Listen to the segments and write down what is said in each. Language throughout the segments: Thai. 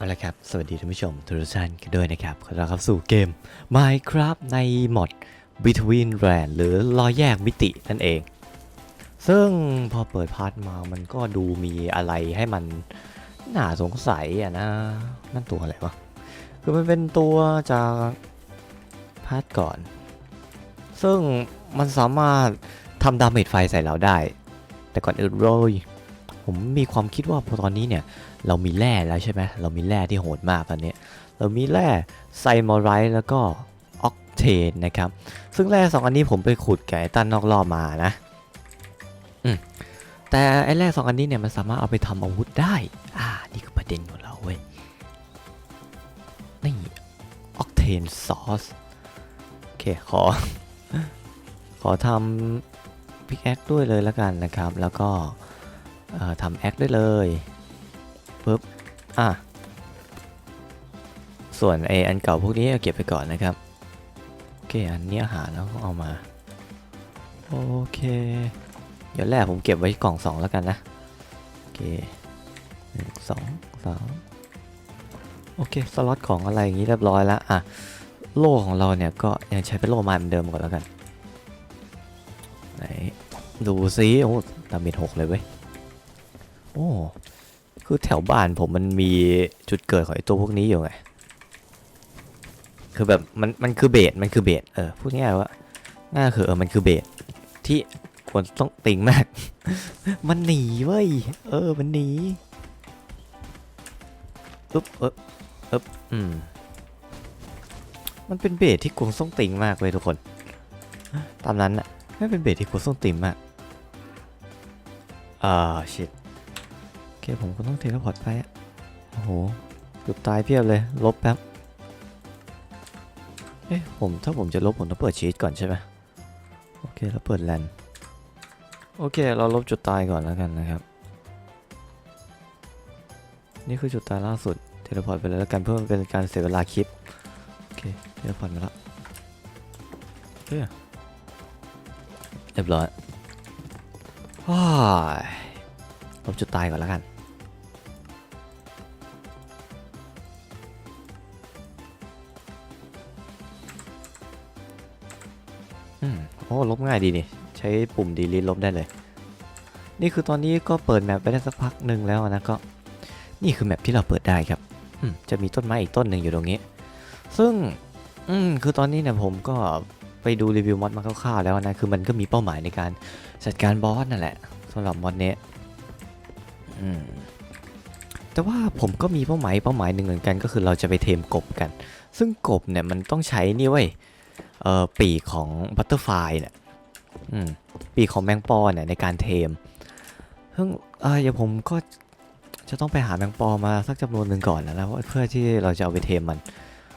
เอาละครับ สวัสดีท่านผู้ชมทุกท่านกันด้วยนะครับ ขอต้อนรับสู่เกม Minecraft ในโหมด Between Land หรือรอยแยกมิตินั่นเอง ซึ่งพอเปิดพาร์ทมามันก็ดูมีอะไรให้มันน่าสงสัยอะนะ นั่นตัวอะไรวะ คือมันเป็นตัวจากพาร์ทก่อน ซึ่งมันสามารถทำดาเมจไฟใส่เราได้ แต่ก่อนอื่นเลยผมมีความคิดว่าพอตอนนี้เนี่ย เรามีแร่แล้วใช่ไหมเรามีแร่ที่โหดมากตอนนี้ เรามีแร่ไซมอไรต์แล้วก็ออกเทนนะครับ ซึ่งแร่สองอันนี้ผมไปขุดแก่ตันนอกรอบมานะอืมแต่ไอ้แร่สองอันนี้เนี่ยมันสามารถเอาไปทำอาวุธได้ อ่า นี่คือประเด็นของเราเว้ย นี่ออกเทนซอสโอเค ขอ ขอทำพิกแอคด้วยเลยแล้วกันนะครับ แล้วก็ทำแอคได้เลย ปึ๊บอะส่วนไออันเก่าพวกนี้เอาเก็บไปก่อนนะครับ โอเค อันนี้อาหารแล้วก็เอามา โอเค เดี๋ยวแรกผมเก็บไว้กล่องสองแล้วกันนะ โอเคหนึ่งสองสามโอเค สล็อตของอะไรอย่างนี้เรียบร้อยแล้ว อะ โล่ของเราเนี่ยก็ยังใช้เป็นโล่ไม้เหมือนเดิมก่อนแล้วกัน ไหน ดูซิโอ้ดาเมจหกเลยเว้ย โอ้ คือแถวบ้านผมมันมีจุดเกิดของไอ้ตัวพวกนี้อยู่ไง คือแบบมันมันคือเบสมันคือเบสเออพูดง่ายว่าง่ายคือเออมันคือเบสที่ควรต้องติงมาก มันหนีเว้ย เออ มันหนีอึ๊บเอ๊บอึ๊บอืม มันเป็นเบสที่ควรต้องติงมากเลยทุกคน ตามนั้นอะไม่เป็นเบสที่ควรต้องติงมากอ่าชิต เคผมก็ต้องเทเลพอร์ตไปอะโอ้โหเกือบตายเพียบเลย ลบแป๊บ เอ๊ะผมถ้าผมจะลบผมต้องเปิดชีตก่อนใช่ไหมโอเคแล้วเปิดแลนโอเค เราลบจุดตายก่อนแล้วกันนะครับ นี่คือจุดตายล่าสุด เทเลพอร์ตไปเลยแล้วกันเพื่อเป็นการเสียเวลาคลิป โอเค เทเลพอร์ตมาล้วโอเคเรียบร้อยว้ายลบจุดตายก่อนแล้วกัน โอ้ลบง่ายดีนี่ ใช้ปุ่มดีลีลบได้เลย นี่คือตอนนี้ก็เปิดแมปไปได้สักพักหนึ่งแล้วนะก็ นี่คือแมปที่เราเปิดได้ครับจะมีต้นไม้อีกต้นหนึ่งอยู่ตรงนี้ ซึ่งอืมคือตอนนี้เนี่ยผมก็ไปดูรีวิวมอดมาคร่าวๆแล้วนะ คือมันก็มีเป้าหมายในการจัดการบอสนั่นแหละสำหรับมอดเนี้ยแต่ว่าผมก็มีเป้าหมายเป้าหมายหนึ่งเหมือนกันก็คือเราจะไปเทมกบกัน ซึ่งกบเนี่ยมันต้องใช้นี่เว้ย เอ่อปีกของบัตเตอร์ไฟเนี่ยปีกของแมงปอเนี่ยในการเทมซึ่งเออเดี๋ยวผมก็จะต้องไปหาแมงปอมาสักจำนวนหนึ่งก่อนนะแล้วเพื่อที่เราจะเอาไปเทมมัน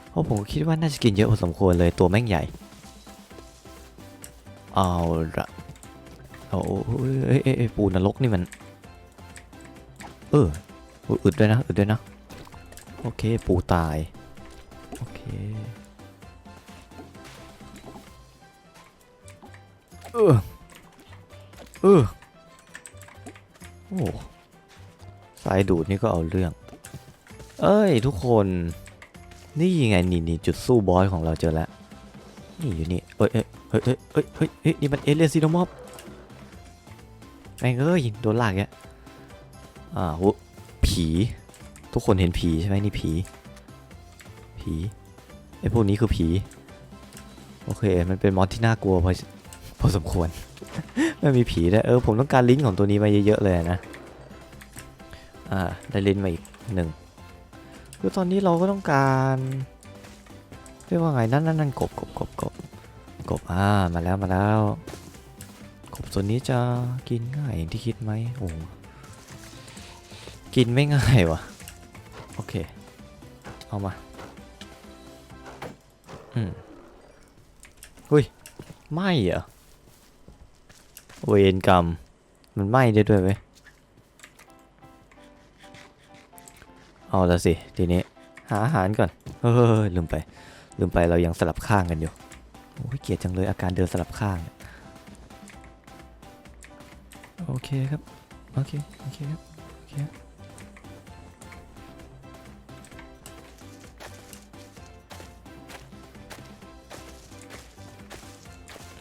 เพราะผมคิดว่าน่าจะกินเยอะพอสมควรเลยตัวแม่งใหญ่ เอาละโอ้เอ้ยเอ้ยปูนรกนี่มัน เอออึดด้วยนะอึดด้วยนะ โอเค ปูตาย โอเค เออ เออ โอ้สายดูดนี่ก็เอาเรื่อง เอ้ย ทุกคน นี่ยังไงนี่นี่จุดสู้บอสของเราเจอแล้ว นี่อยู่นี่ เอ้ยเอ้ยเฮ้ยเฮ้ยเฮ้ยเฮ้ยเฮ้ยนี่มันเอเลียนซีโนมอบแม่งเอ้ยโดนลากแกอ่าโหผี ทุกคนเห็นผีใช่ไหมนี่ผี ผีไอ้พวกนี้คือผี โอเค มันเป็นมอสที่น่ากลัวพอ อสมควร ไม่มีผีได้วยเออผมต้องการลิงก์ของตัวนี้มาเยอะๆเลยนะอ่าได้ลิงก์มาอีกหนึ่งคือตอนนี้เราก็ต้องการเรียกว่าไงนั่นนั่นนั่นกบกบกบกบกบอ่ามาแล้วมาแล้ว กบตัวนี้จะกินง่ายอย่างที่คิดไหมโอ้กินไม่ง่ายวะโอเค เอามา อืมหุ้ย ไม่เหรอ เวรกรรม มันไหม้ได้ด้วยไหมเอาละสิ ทีนี้ หาอาหารก่อน เออลืมไป ลืมไปเรายังสลับข้างกันอยู่โอ้ยเกลียดจังเลยอาการเดินสลับข้าง โอเคครับ โอเค โอเคครับ โอเค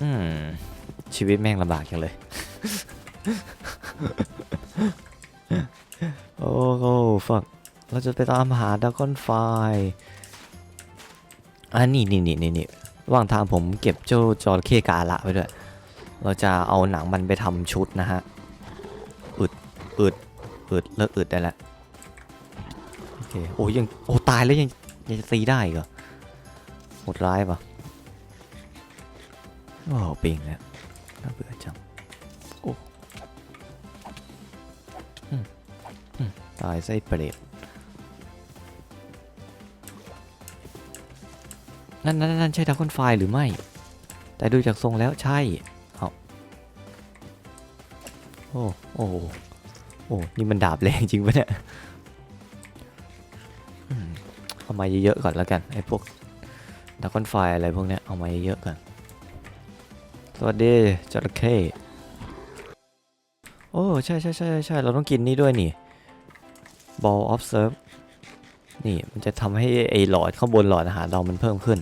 อืม ชีวิตแม่งลำบากจังเลย โอ้โหฟักเราจะไปตามหาดากอนไฟอะนี่นี่นี่นี่นี่ระหว่างทางผมเก็บเจ้าจระเข้กาละไว้ด้วย เราจะเอาหนังมันไปทำชุดนะฮะ อึด อึด อึด เลิกอึดได้แล้ว โอเค โอ้ยัง โอ้ตายแล้วยังยังจะตีได้กเหรอหดร้ายปะโอ้ปิงแล้ว น่าเบื่อจัง โอ้อืมอืมตายไส้เปรตนั่นนั่นนั่นใช่ดราก้อนไฟหรือไม่ แต่ดูจากทรงแล้วใช่เอาโอ้โอ้โอ้นี่มันดาบแรงจริงปะเนี่ยอืมเอามาเยอะๆก่อนแล้วกันไอ้พวกดราก้อนไฟอะไรพวกเนี้ยเอามาเยอะๆก่อน สวัสดีจระเข้โอ้ใช่ใช่ใช่ใช่เราต้องกินนี่ด้วยนี่ ball of serve นี่มันจะทำให้ไอหลอดข้างบนหลอดอาหารเรามันเพิ่มขึ้น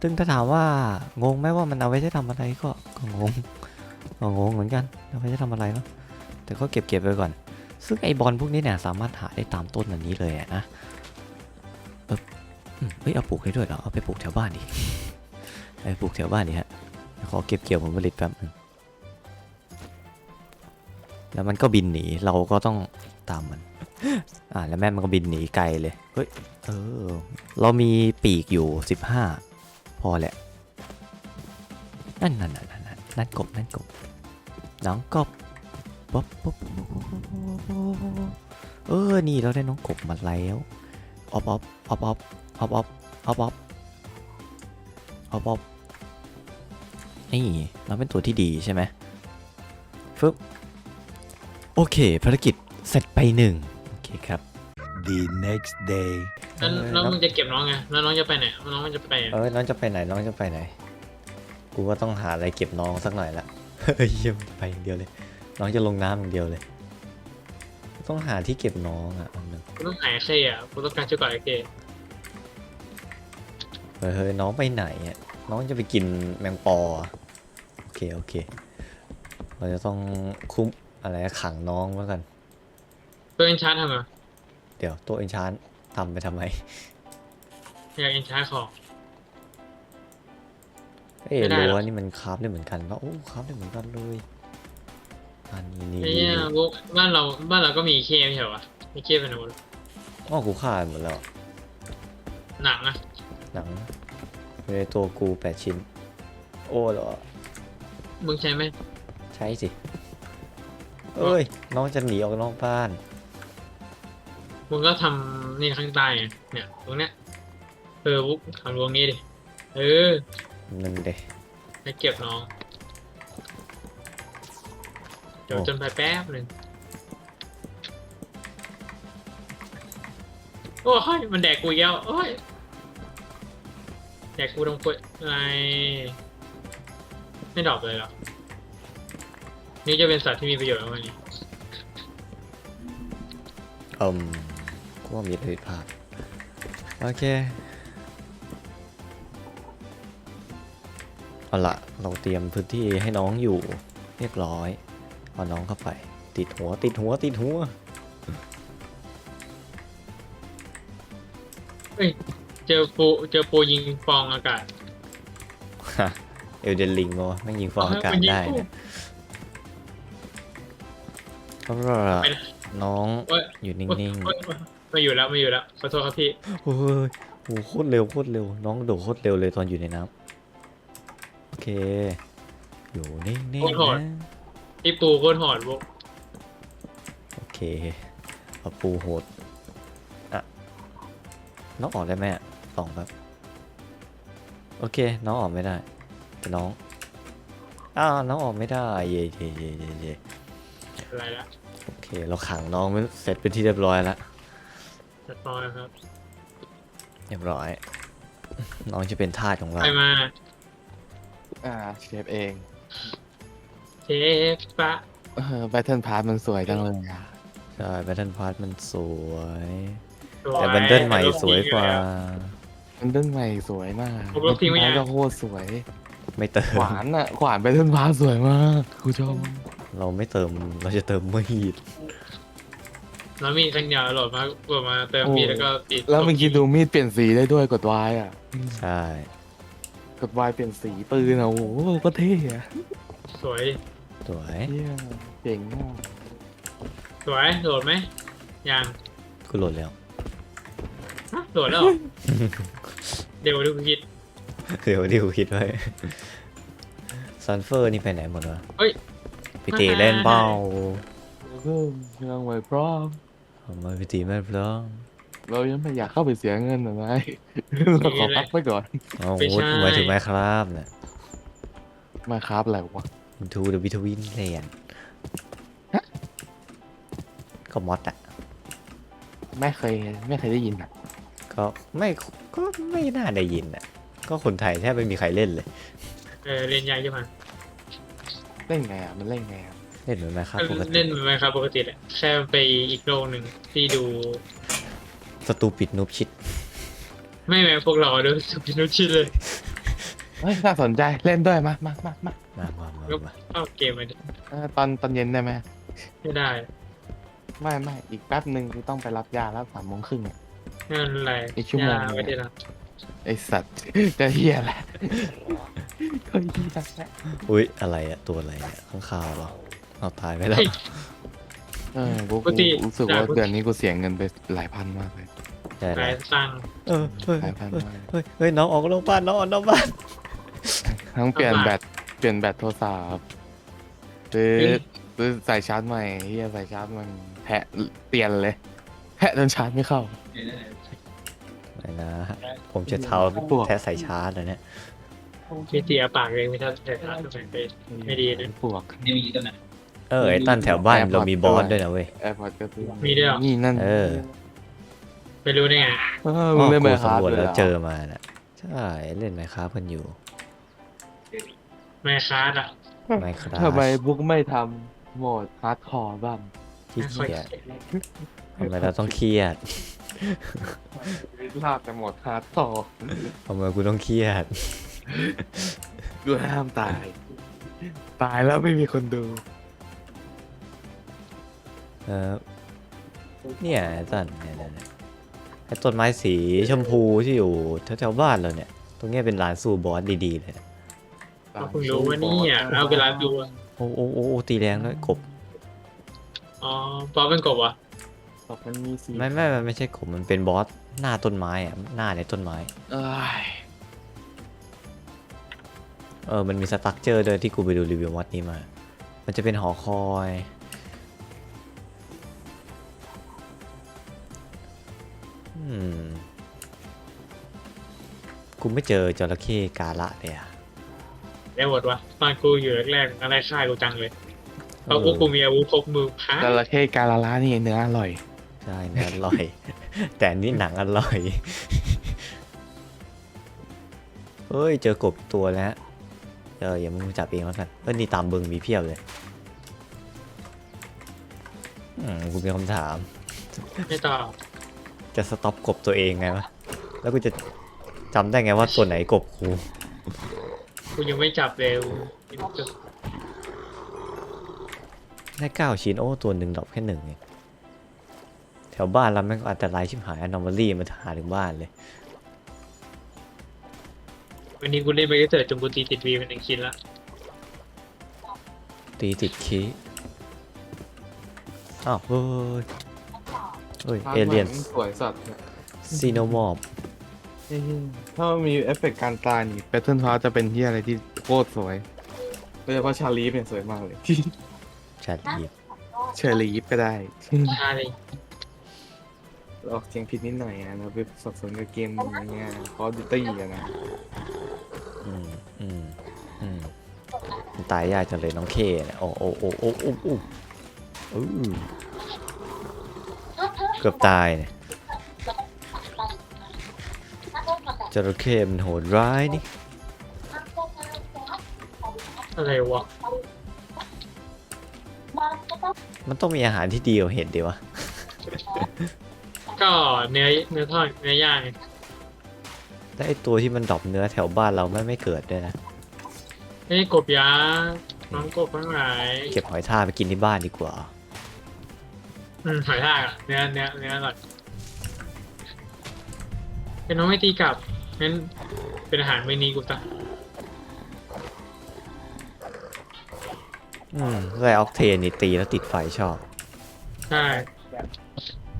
ซึ่งถ้าถามว่างงไหมว่ามันเอาไว้ใช้ทำอะไรก็ก็งงก็งงเหมือนกันเอาไว้ใช้ทำอะไรเนาะแต่ก็เก็บเก็บไว้ก่อน ซึ่งไอบอลพวกนี้เนี่ยสามารถหาได้ตามต้นอันนี้เลยนะ เฮ้ยเอาปลูกได้ด้วยเหรอเอาไปปลูกแถวบ้านดิไปปลูกแถวบ้านดิฮะขอเก็บเกี่ยวผลผลิตแป๊บนึงแล้วมันก็บินหนีเราก็ต้องตามมัน อ่าแล้วแม่มันก็บินหนีไกลเลยเฮ้ยเออเรามีปีกอยู่ 15 พอแหละนั่นนั่นนั่นนั่นนั่นกบนั่นกบน้องกบป๊บป๊บป๊บป๊บป๊บป๊บป๊บเออนี่เราได้น้องกบมาแล้วออบออบออบออบ ออบออบออบออบออบออบนี่เราเป็นตัวที่ดีใช่ไหมฟึบโอเค ภารกิจเสร็จไปหนึ่งโอเคครับ The next day. แล้วเออแล้วแล้วมึงจะเก็บน้องไง แล้วน้องจะไปไหน น้องมันจะไปไหนเอ้ยน้องจะไปไหน น้องจะไปไหน กูว่าต้องหาอะไรเก็บน้องสักหน่อยละเฮ้ยเยี่ยมไปอย่างเดียวเลย น้องจะลงน้ำอย่างเดียวเลย ต้องหาที่เก็บน้องอะอันหนึ่งกูต้องหายเคอะกูต้องการช่วยก่อนไอ้เค เฮ้ยเฮ้ยน้องไปไหนอะน้องจะไปกินแมงปออะโอเคโอเค เราจะต้องคุ้มอะไรอะขังน้องไว้กัน ตัวเอนชาร์ทำไงเดี๋ยวตัวเอนชานทำไปทำไมอยากเอนชาร์ทของ เอ้ยไม่ได้หรอก รั้วนี่มันคราฟได้เหมือนกันปะโอ้คราฟได้เหมือนกันเลยอันนี้นี่ไอ้นี่เนี่ยพวกบ้านเราบ้านเราก็มีเคไม่ใช่เหรอวะมีเคเป็นหนูอ๋อกูฆ่าหมดแล้ว หนังอะ หนังอยู่ในตัวกูแปดชิ้น โอ้เหรอ มึงใช้ไหมใช่สิ เอ้ย น้องจะหนีออกนอกบ้าน มึงก็ทำนี่ข้างใต้ไงเนี่ยตรงเนี้ยเออปุ๊บทำรวงนี้ดิ เออหนึ่งเดให้เก็บน้อง เดี๋ยวโอ้จนไปแป๊บหนึ่งโอ้ยมันแดกกูอีกแล้วโอ้ย แดกกูตรงปุยอะไรไม่ดรอกเลยเหรอ นี่จะเป็นสัตว์ที่มีประโยชน์มากกว่านี้อืมกูว่ามีอะไรผิดพลาดโอเคเอาละเราเตรียมพื้นที่ให้น้องอยู่เรียบร้อยเอาน้องเข้าไป ติดหัวติดหัวติดหัวเจอปูเจอปูยิงฟองอากาศเอลเดนลิงมาวะไม่งยิงฟองอากาศมันยิงได้ปุ๊บเนี่ยเอาละไปนะน้องโอ้ยอยู่นิ่โอ๊ยงโอ๊ยไม่อยู่แล้วไม่อยู่แล้วขอโทษครับพี่ๆโอ้ยโหโคตรเร็วโคตรเร็ว น้องโดดโคตรเร็วเลยตอนอยู่ในน้ำโอเค อยู่นิ่งๆนะพี่ปูโคตรหอดพวกโอเคเอาปูโหดอะน้องออกได้ไหมอะ สองแบบโอเค น้องออกไม่ได้แต่น้อง อ้าวน้องออกไม่ได้ เย่เย่เย่เย่เย่อะไรละโอเค เราขังน้องไว้เสร็จเป็นที่เรียบร้อยแล้ว จะตอยครับ เรียบร้อย น้องจะเป็นทาสของเราไปมา อ่าเชฟเองเชฟปะเออแบทเทิลพาร์ทมันสวยจังเลยอะใช่แบทเทิลพาร์ทมันสวยสวยแต่บันเดิลใหม่สวยกว่า มันต้นใหม่สวยมากผมลบทิ้งไว้ยังก็โคตรสวย ไม่เติม ขวานอะ ขวานไปต้นพาสวยมากคุณผู้ชมเราไม่เติมเราจะเติมมีดแล้วมีขันยาวโหลดมาโหลดมาเติมมีแล้วก็ปิดแล้วเมื่อกี้ดูมีดเปลี่ยนสีได้ด้วยกดวายอะ ใช่กดวายเปลี่ยนสีปืนอะโอ้โหก็เท่อะสวย สวยเหี้ยเจ๋งมากสวยโหลดไหมยังกูโหลดแล้วฮะโหล ดแล้วเหรอเดี๋ยวดูคิด เดี๋ยวดิวคิดไว้ซันเฟอร์นี่ไปไหนหมดวะเฮ้ยพี่ตีเล่นเป้าเพิ่มเครื่องไว้พร้อมทำไมพี่ตีไม่พร้อมเรายังไม่อยากเข้าไปเสียเงินหรอไหมเราขอพักไว้ก่อนเอาวุฒิหมายถึงไหมครับเนี่ยมาครับอะไรวะ ทูเดอะวิทวินเลนก็มอดอะไม่เคยไม่เคยได้ยินอะ ก็ไม่ก็ไม่น่าได้ยินอะก็คนไทยแทบไม่มีใครเล่นเลย เออเล่นยากจังมันเล่นไงอะ มันเล่นไงอะเล่นเหมือนไหมครับปกติเล่นไหมครับปกติแหละแค่ไปอีกโลกหนึ่งที่ดู สตูปิดนูบชิด ไม่แม้พวกเราดูสุพินุชิเลยเฮ้ยน่าสนใจเล่นด้วยมามามามามามามามาเข้าเกมมาดิเออตอนตอนเย็นได้ไหมไม่ได้ ไม่ไม่อีกแป๊บหนึ่งกูต้องไปรับยาแล้วสามโมงครึ่งอะ ไม่เป็นไรอีกชั่วโมงยาไว้ทีหละไอสัตว์จะเฮียแหละก็เฮียแหละอุ้ยอะไรอะตัวอะไรเนี่ยข้างคาวเหรอเอาตายไปแล้ว เออกูกูรู้สึกว่าเดือนนี้กูเสียเงินไปหลายพันมากเลย ใช่หแล้ลายวตังค์ เออเฮ้ยหลายพันเฮ้ยมาก เฮ้ยเฮ้ยน้องออกนอกบ้านน้องออกนอกบ้าน ทั้งเปลี่ยนแบตเปลี่ยนแบตโทรศัพท์ซื้อซื้อสายชาร์จใหม่เฮียสายชาร์จมันแพะเปลี่ยนเลย แพะจนชาร์จไม่เข้าไม่นะผมจะเท้าพวกแทะใส่ชาร์จเลยเนี่ยมีเตียปากเองไม่ทันแต่ร้านทำไมไปไม่ดีนะพวก เออไอ้ตั้นแถวบ้านแอร์พอร์ตเรามีบอสด้วยด้วยนะเว้ย แอร์พอร์ตก็ซื้อมีด้วยเหรอนี่นั่นเออไปรู้ได้ไงเออมึงเล่นไหมกูครับสำรวจเลยแล้วหรเจอมาน่ะใช่เล่นไหมครับกันอยู่แม่ค้าอะไม่ครับทำไมบุ๊กไม่ทำโหมดฮาร์ดคอร์บ้าง ขี้ไม่ค่อยเกียจทำไมเราต้องเครียดลาบแต่โหมดฮาร์ดคอร์ทำไมกูต้องเครียดกูห้ามตาย ตายแล้วไม่มีคนดู เออเนี่ยไอ้ตั้นเนี่ยเนี่ยเนี่ยไอ้ต้นไม้สีชมพูที่อยู่แถวๆบ้านเราเนี่ย ตรงเนี้ยเป็นร้านสู้บอสดีๆเลยนะเราเพิ่งรู้ว่านี่อะเอาเวลาดูอะโอ้โอ้โอ้โอ้ตีแรงด้วยกบ อ๋อปอเป็นกบเหรอะตอบมันมีสีไม่ไม่มันไม่ใช่กบมันเป็นบอสหน้าต้นไม้อะหน้าในต้นไม้ เอ้ยเออ มันมีสตั๊กเจอร์ด้วยที่กูไปดูรีวิววัดนี้มา มันจะเป็นหอคอย อืม กูไม่เจอจระเข้กาละเลยอะ ได้หมดวะตอนกูอยู่แรกๆอะไรฆ่ากูจังเลย เพราะกูกูมีอาวุธครบมือพาจระเข้กาลาลานี่เนื้ออร่อย ใช่เนื้ออร่อย แต่อันนี่หนังอร่อยเฮ้ยเจอกบตัวแล้วเอออย่ามึงจับเองแล้วกันเออนี่ตามบึงมีเพียบเลยอืมกูมีคำถาม ไม่ตอบจะสต็อปกบตัวเองไงวะ แล้วกูจะจำได้ไงว่าตัวไหนกบกู กูยังไม่จับเลย ได้เก้าชิ้นโอ้ตัวหนึ่งดรอปแค่หนึ่งเองแถวบ้านเราแม่งก็อันตรายชิบหายอนอม a ลี่มาหาถึงบ้านเลย วันนี้กูเล่นไปก็เถิดจนกูตีติดวีเป็นหนึ่งชิ้นละตีติดคีอ้าวเฮ้ยเฮ้ยเอเลียนสวยสัตว์ซีโนมอบถ้ามันมีเอฟเฟกต์การตายนี่แพทเทิร์นพาจะเป็นที่อะไรที่โคตรสวยโดยเฉพาะชาลีฟเนี่ยสวยมากเลยชา ลีฟเชอรีฟก็ได้ใช่ออกเสียงผิดนิดหน่อยนะเราไปสับสนกับเกมอะไรเงี้ยคอร์ดิตี้อะนะอืมอืมอืมมันตายยากจังเลยน้องเคเนี่ยโอ้โอ้โอ้โอ้โอ้โอ้อื้อเกือบตายเนี่ยจระเข้มันโหดร้ายนี่อะไรวะ มันต้องมีอาหารที่ดีกว่าเห็ดดีวะ ก็เนื้อเนื้อทอดเนื้อย่างไงและไอตัวที่มันดรอปเนื้อแถวบ้านเราไม่ไม่เกิดด้วยนะเฮ้ยกบยาน้องกบทั้งหลายเก็บหอยทากไปกินที่บ้านดีกว่า อืมหอยทากอะเนื้อเนื้อเนื้ออร่อยเป็นน้องไม่ตีกลับงั้นเป็นอาหารมื้อนี้กูซะ อืมไรออกเทนนี่ตีแล้วติดไฟชอบ ใช่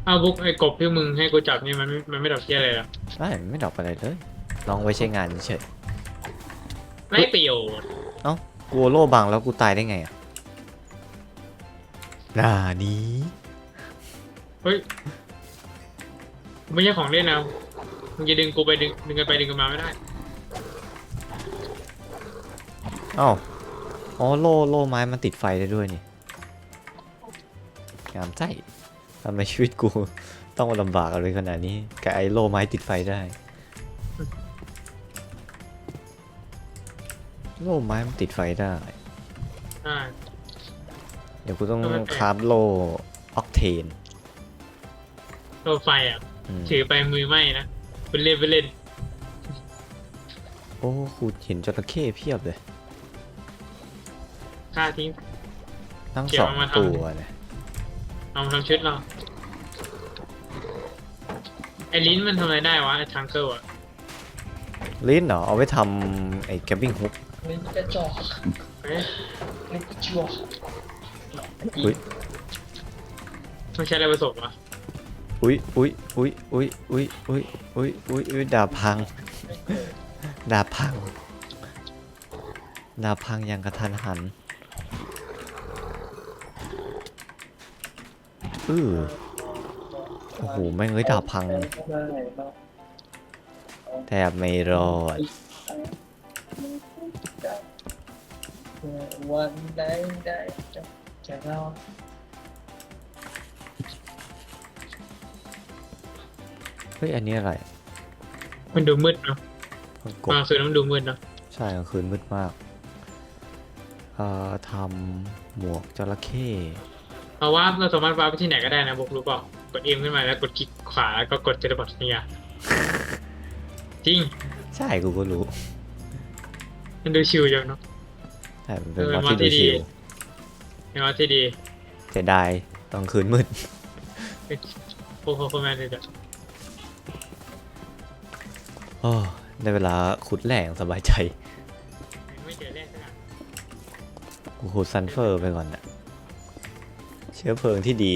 เอาบุ๊กไอ้กบที่มึงให้กูจับนี่มันไม่มันไม่ดับเที่ยอะไรหรอไม่ไม่ดรอปอะไรเลย ลองไว้ใช้งานเฉย ไม่ประโยชน์ๆกูโล่บังแล้วกูตายได้ไงอะนานี้เฮ้ยไม่ใช่ของเล่นนะมึงจะดึงกูไปดึงดึงกันไปดึงกันมาไม่ได้อ้าว อ๋อโล่โล่ไม้มันติดไฟได้ด้วยนี่งามใจทำไมชีวิตกู ต้องมาลำบากอะไรขนาดนี้กับไอ้โล่ไม้ติดไฟได้ โล่ไม้มันติดไฟได้ใช่เดี๋ยวกูต้องแล้วมันเป็น คราฟโล่ออกเทนตัวไฟอะ อืมถือไปมือไหม้นะไปเล่นไปเล่นโอ้กูเห็นจระเข้เพียบเลย ฆ่าทิ้ง ทั้งเก็บสองเอามาทำ ตัวเนี่ยเอามาทำชุดเราไอ้ลิ้นมันทำอะไรได้วะไอ้ทังเกิลอะลิ้นเหรอเอาไว้ทำไอ้แกบบิ้งฮุก ลิ้นกระจอกเอ๊ะลิ้นกระจอกอุ้ยต้องใช้อะไรผสมวะอุ้ยอุ้ยอุ้ยอุ้ยอุ้ยอุ้ยอุ้ยอุ้ยอุ้ยดาบพัง ดาบพัง ดาบพังอย่างกระทันหัน อือโอ้โห แม่งเอ้ยดาบพัง แทบไม่รอด วันใดได้จะจะเล่าเฮ้ย อันนี้อะไรมันดูมืดเนาะมันกกลาบงคืนมันดูมืดเนาะใช่กลางคืนมืดมาก เอ่อทำหมวกจระเข้ เอาว่าเราสามารถวาร์ปไปที่ไหนก็ได้นะบุ๊กรู้เปล่ากดเอ็มขึ้นมาแล้วกดคลิกขวาแล้วก็กดเทเลพอร์ตเนี่ยจริงใช่กูก็รู้มันดูชิลจังเนาะใช่มันเป็นเออมอสมอสที่ที่ดูดีชิลเป็นว่าที่ดีเสียดายตอนคืนมืดโอ้โหโคตรแมนเลยจ้ะโอ้ได้เวลาขุดแหล่งสบายใจไม่เจอแรกสักอันกูขุดซันเฟอร์ไปก่อนนะ เชื้อเพลิงที่ดี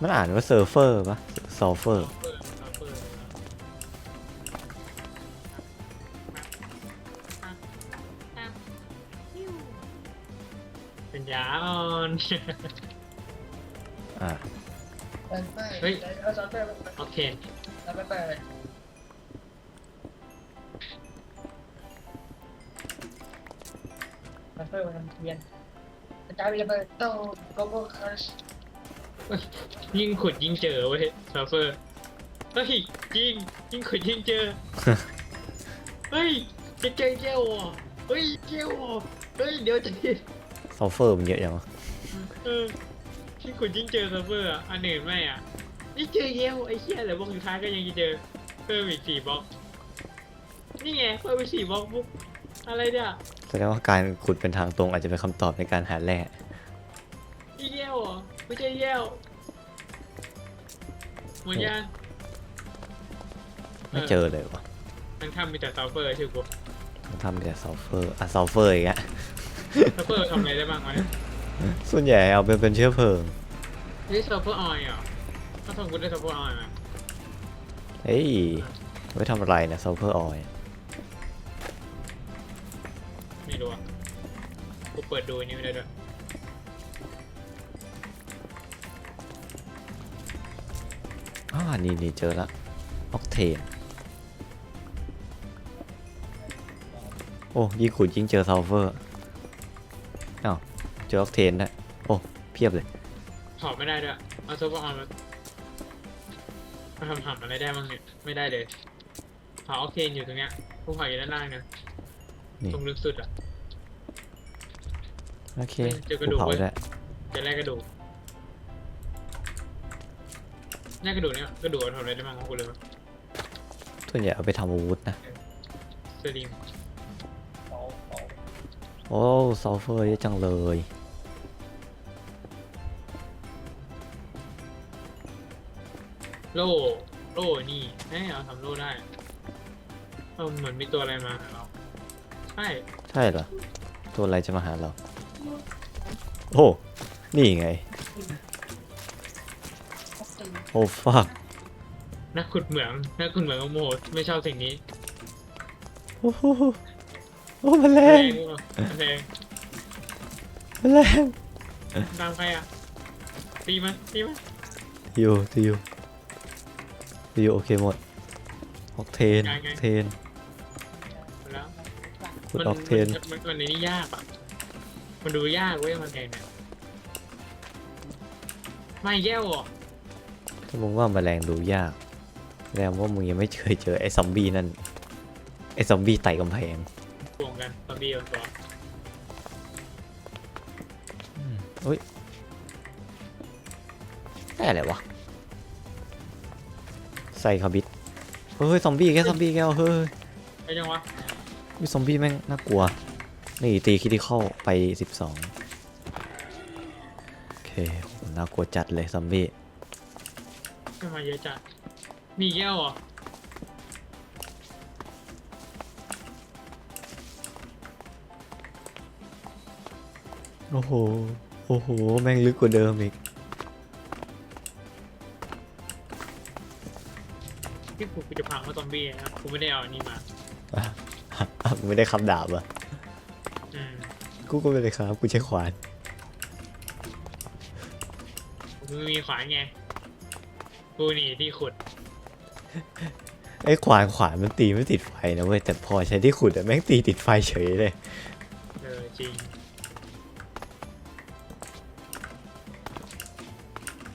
มันอ่านว่าเซิร์ฟเฟอร์ปะซอลเฟอร์เปิดเอาเปิดเป็นยาอ่อน อ่าเป็นไปเฮ้ย เอาซอฟต์ แวร์โอเคแล้วไปไปเลยซอฟต์แวร์มันเทียนกระจายไปเลยต้องโกโก้คัชยิ่งขุดยิ่งเจอเว้ยซัฟเฟอร์เฮ้ยจริงยิ่งขุดยิ่งเจอ เฮ้ยจะเจอเจลอะเฮ้ยเจลอะเฮ้ยเดี๋ยวจะซอลเฟอร์มันเยอะยังวะเออยิ่งขุดยิ่งเจอซัฟเฟอร์อะอันอื่นไม่อะ นี่เจอเจลไอ้เหี้ยแต่บล็อกสุดท้ายก็ยังจะเจอเพิ่มอีกสี่บล็อก นี่ไงเพิ่มไปสี่บล็อกปุ๊บอะไรเนี่ยแสดงว่าการขุดเป็นทางตรงอาจจะเป็นคำตอบในการหาแร่อีเยลเหรอไม่ใช่เยลหมดยังไม่เจอเลยวะมันทำมีแต่ซัฟเฟอร์ชื่อกูต้องทำแต่ซัลเฟอร์อะซัลเฟอร์อีกอะซัฟเฟอร์ทำอะไรได้บ้างวะเนี่ยส่วนใหญ่เอาไปเป็นเชื้อเพลิงนี่ซัฟเฟอร์ออยล์เหรอ ถ้าทำกูได้ซัฟเฟอร์ออยล์ไหมเฮ้ยไว้ทำอะไรนะซัลเฟอร์ออยไม่รู้อะกูเปิดดูอันนี้ไม่ได้ด้วยอ่านี่นี่เจอละออกเทนโอ้ยิ่งขุดยิ่งเจอซัลเฟอร์อ้าวเจอออกเทนได้โอ้เพียบเลยถอดไม่ได้ด้วยเอาซัฟเฟอร์ออยล์มา มาทำหำอะไรได้บ้างเนี่ย ไม่ได้เลยเผาออกเทนอยู่ตรงเนี้ยพวกเผาอยู่ด้านล่างนะนี่ ตรงลึกสุดอะ โอเคเจอกระกูดูกเผาเว้ยด้วยจะแลกกระดูกแลกกระดูกเนี่ยกระดูกเอาทำอะไรได้บ้างของกูเลยวะส่วนใหญ่เอาไปทำอาวุธนะ สลิมโอ้ซัลเฟอร์เยอะจังเลย โล่โล่นี่เอ้ยเอาทำโล่ได้เออเหมือนมีตัวอะไรมาหาเราใช่ใช่เหรอ ตัวอะไรจะมาหาเรา โอ้ นี่ไง โอ้ฟักนักขุดเหมืองนักขุดเหมืองโมโหไม่ชอบสิ่งนี้โอ้โหโอ้แมันแรแรงงว่ะแรงแมันแรงตามใครอะตีมันตีมันอยู่ที่อยู่ ที่อยู่โอเคหมดออกเทนออกเทนหมดแล้วขุดมันออกเทน มันมันมันในนี้ยากอะ มันดูยากเว้ยมันแทงเนี่ยไม่แย่วอะถ้ามึงว่าแมลงดูยากแสดงว่ามึงยังไม่เคยเจอไอ้ซอมบี้นั่น ไอ้ซอมบี้ไต่กำแพงโกงกันซอมบี้ตัวเฮ้ยได้อะไรวะใส่คาบิดเฮ้ยซอมบี้แกซอมบี้แกวเฮ้ยไอ้จังวะมีซอมบี้แม่งน่ากลัว นี่ตีคิดที่เข้าไป 12 โอเคโหน่ากลัวจัดเลยซอมบี้ทำไมเยอะจัด มีแย่วอะโอ้โห โอ้โห แม่งลึกกว่าเดิมอีก ที่กูกูจะพังเพราะซอมบี้นะกูไม่ได้เอาอันนี้มาอะกูไม่ได้ขับดาบอะ อืมกูก็ไม่ได้ครับ กูใช้ขวาน กูไม่มีขวานไงกูหนีที่ขุดไอ้ขวานขวานมันตีไม่ติดไฟนะเว้ย แต่พอใช้ที่ขุดอะแม่งตีติดไฟเฉยเลย เออจริง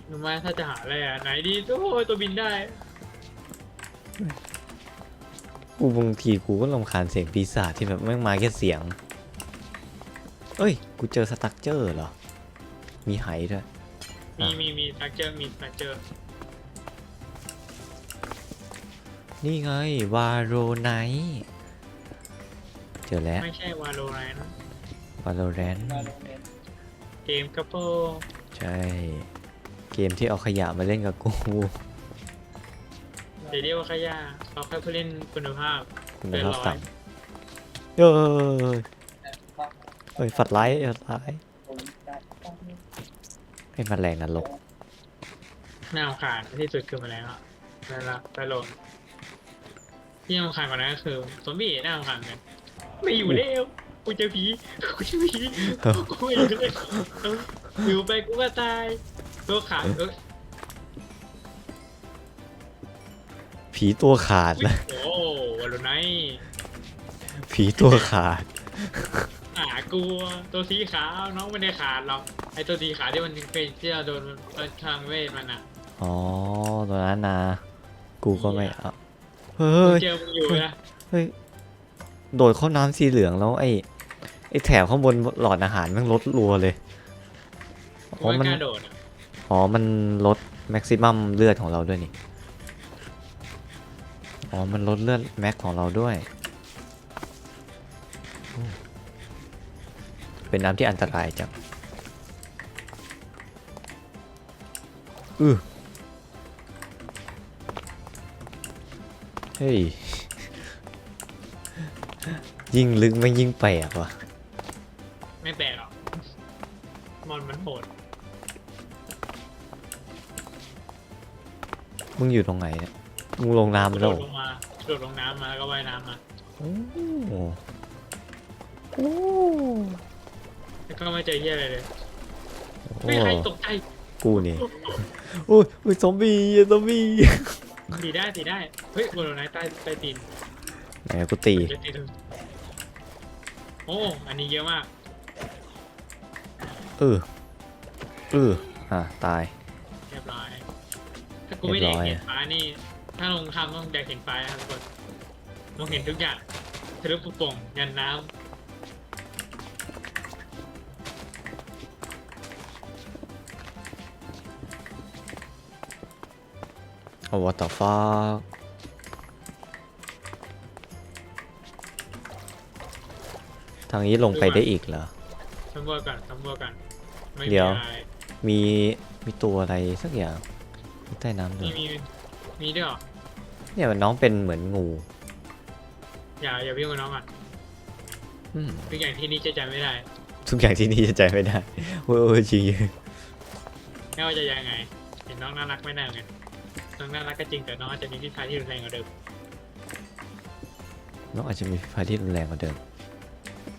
รู้ไหมถ้าจะหาอะไรอะไหนดีโอ้ยตัวบินได้ กูบางทีกูก็รำคาญเสียงปีศาจที่แบบแม่งมาแค่เสียง เอ้ย กูเจอสตั๊กเจอร์เหรอ มีไหด้วย มีมีมีสตรัคเจอร์มีสตรัคเจอร์นี่ไง วาโรไนเจอแล้ว ไม่ใช่วาโลแรนวาโรแรนเกมกัปเปิลใช่ เกมที่เอาขยะมาเล่นกับกูจะเรียกว่าขยะ เขาแค่เพื่อเล่นคุณภาพคุณภาพต่ำเอ้ยเฮ้ยฝัดไลท์ฝัดไลท์ให้มันแรงนรกน่ารำคาญที่สุดคือแมาแล้วนั่นละไปโหลดที่น่ารำคาญกว่านั้นก็คือซอมบี้น่ารำคาญกันไม่อยู่แล้วกูเจอผีกูเจอผีกูไม่อยู่เลยเอออยู่ไปกูก็ตายตัวขาด ผีตัวขาดอุ๊ยนะโอ้วาโลไนท์ผีตัวขาด หากลัวตัวสีขาวน้องไม่ได้ขาดหรอกไอตัวสีขาวที่มันเป็นที่เราโดนมันทางเวทมันอะอ๋อตัวนั้นนะกูก็ไม่เอาเฮ้กูยเจอมึงอยู่นะเฮ้ยโดดเข้าน้ำสีเหลืองแล้วไอ้ไอ้แถบข้างบนหลอดอาหารมันลดรัวเลยกูอ๋อไม่มันกล้าโดดอะอ๋อมันลดแม็กซิมัมเลือดของเราด้วยนี่ อ๋อ มันลดเลือดแม็กของเราด้วยโอ้เป็นน้ำที่อันตรายจังอือเฮ้ย ยิ่งลึกไม่ยิ่งแปลกว่ะ ไม่แปลกหรอกมอนมันโหดมึงอยู่ตรงไหนเนี่ยมึ งลงน้ำโดแล้วดลงมาโดดลงน้ำมาแล้วก็ว่ายน้ำมาโอ้โหโอ้แล้วก็ไม่เจอเหี้ยอะไรเลยโหไม่ใครตกใจกูนี่โอ้ยโอ้ยซอมบี้อะซอมบี้ตีได้ตีได้เฮ้ยโดดลงน้ำใต้ใต้ตีนไหนกูตีจะตีถึงโอ้อันนี้เยอะมากเออเอออะตายเรียบร้อยถ้ากูไม่แดกเรียบร้อยเห็นฟ้านี่ ถ้าลงทำต้องแดกเห็นไฟนะครับทุกคนมองเห็นทุกอย่างทะลุปุโป่งยันน้ำโอ้ what the fuck ทางนี้ลงไปได้อีกเหรอทำรวจกันทำรวก่อนไม่มีเดี๋ยวมี มีตัวอะไรสักอย่างใต้น้ำด้วยมีมีด้วยเหรอ เนี่ยมันน้องเป็นเหมือนงูอย่าอย่าพี่งกับน้องอะอืมทุกอย่างที่นี่จะจำไม่ได้ทุกอย่างที่นี่จะใจไม่ได้โอ้ยโอ้ยจริงไม่ว่าจะยังไง เห็นน้องน่ารักไม่ได้เหมือนกันน้องน่ารักก็จริงแต่น้องอาจจะมีพิษภัยที่รุนแรงกว่าเดิมน้องอาจจะมีไฟที่รุนแรงกว่าเดิม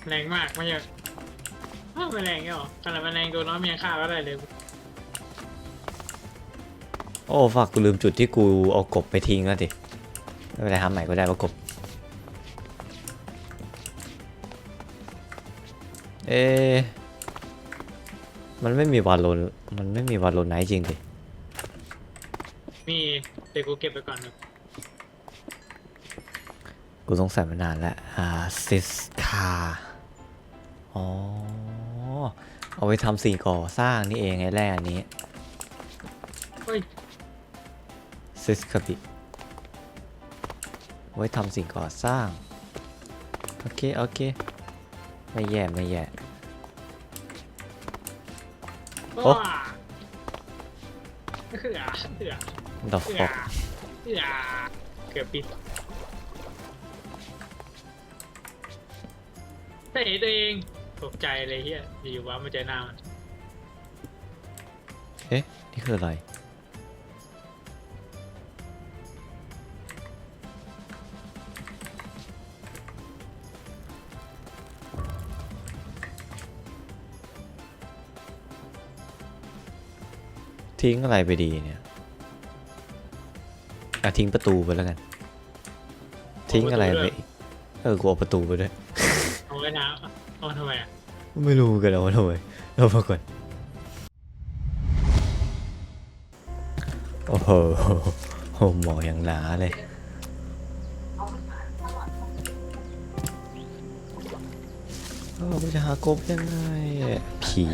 แรงมากไม่ใช่อ้าวไม่แรงแค่หรอขนาดมันแรงตัวน้องมันยังฆ่าก็ได้เลยโอ้ฝากกูลืมจุดที่กูเอากบไปทิ้งแล้วดิ ไม่เป็นไรทำใหม่ก็ได้ว่ากบเอะมันไม่มีวาโลนมันไม่มีวาโลนไนท์จริงดิมีเดี๋ยวกูเก็บไปก่อนหนึ่งกูสงสัยมานานแล้วอ่าซิสคาอ๋อ เอาไว้ทำสิ่งก่อสร้างนี่เองไอ้แร่อันนี้ เฮ้ย ซิสคาบิ ไว้ทำสิ่งก่อสร้าง โอเค โอเค ไม่แย่ ไม่แย่ โอ้ว้าเหือเหือดอกเหืฟออกเหือเกือบปิดแต่เห็นตัวเองตกใจเลยเฮียอยู่ๆว่ามาเจอหน้ามัน เอ๊ะ นี่คืออะไร ทิ้งอะไรไปดีเนี่ยอะทิ้งประตูไปแล้วกัน ทิ้งอะไรไปอีกเออกูเอาประตูไปด้วย เอาไว้นะเอามาทำไมอะไม่รู้กันเอาทำไมเอามาก่อนโอ้โหโหหมออย่างหนาเลยเออกูจะหากบยังไงอะผี